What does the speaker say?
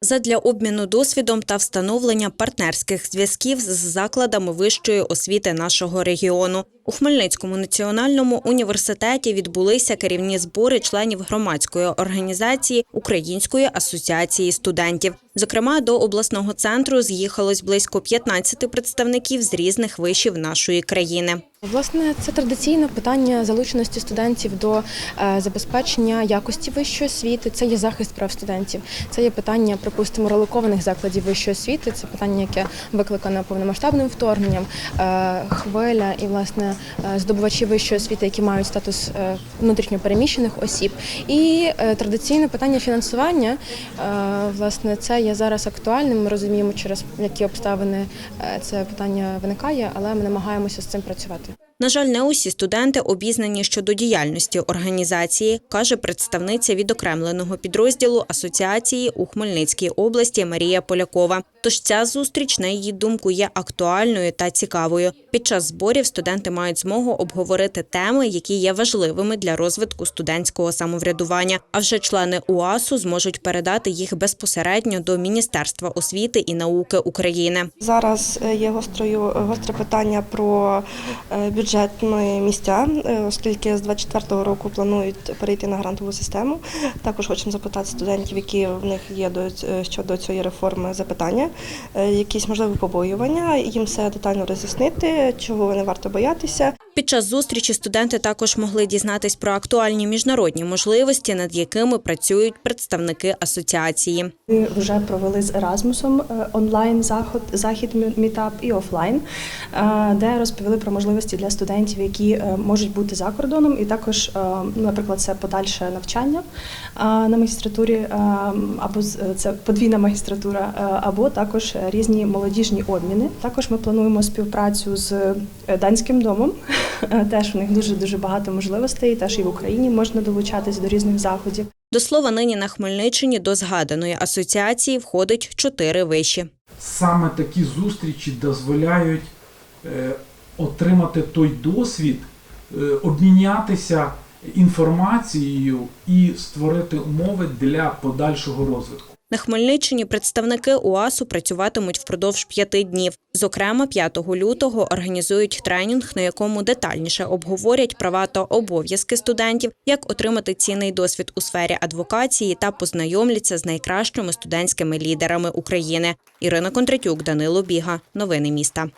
задля обміну досвідом та встановлення партнерських зв'язків з закладами вищої освіти нашого регіону. У Хмельницькому національному університеті відбулися керівні збори членів громадської організації Української асоціації студентів. Зокрема, до обласного центру з'їхалось близько 15 представників з різних вишів нашої країни. Власне, це традиційне питання залученості студентів до е, забезпечення якості вищої освіти. Це є захист прав студентів. Це є питання, припустимо, релокованих закладів вищої освіти. Це питання, яке викликане повномасштабним вторгненням, е, хвиля і власне е, здобувачі вищої освіти, які мають статус внутрішньопереміщених осіб. І традиційне питання фінансування, власне, це є зараз актуальним. Ми розуміємо, через які обставини е, це питання виникає, але ми намагаємося з цим працювати. На жаль, не усі студенти обізнані щодо діяльності організації, каже представниця відокремленого підрозділу асоціації у Хмельницькій області Марія Полякова. Тож ця зустріч, на її думку, є актуальною та цікавою. Під час зборів студенти мають змогу обговорити теми, які є важливими для розвитку студентського самоврядування. А вже члени УАСу зможуть передати їх безпосередньо до Міністерства освіти і науки України. Зараз е, є гострою гостре питання про е, бюджетні місця, е, оскільки з 24-го року планують перейти на грантову систему. Також хочемо запитати студентів, які в них є до щодо цієї реформи запитання, е, якісь можливі побоювання, їм все детально роз'яснити, чого не варто боятися. Під час зустрічі студенти також могли дізнатись про актуальні міжнародні можливості, над якими працюють представники асоціації. Ми вже провели з Еразмусом е, онлайн заход, захід мітап і офлайн, е, де розповіли про можливості для студентів, які е, можуть бути за кордоном, і також, наприклад, це подальше навчання на магістратурі, або це подвійна магістратура, або також різні молодіжні обміни. Також ми плануємо співпрацю з данським домом. Е, Теж у них дуже дуже багато можливостей. Теж і в Україні можна долучатись до різних заходів. До слова, нині на Хмельниччині до згаданої асоціації входить чотири виші. саме такі зустрічі дозволяють е, отримати той досвід, е, обмінятися інформацією і створити умови для подальшого розвитку. На Хмельниччині представники УАСу працюватимуть впродовж п'яти днів. Зокрема, 5 лютого організують тренінг, на якому детальніше обговорять права та обов'язки студентів, як отримати цінний досвід у сфері адвокації та познайомляться з найкращими студентськими лідерами України. Ірина Кондратюк, Данило Біга. Новини міста.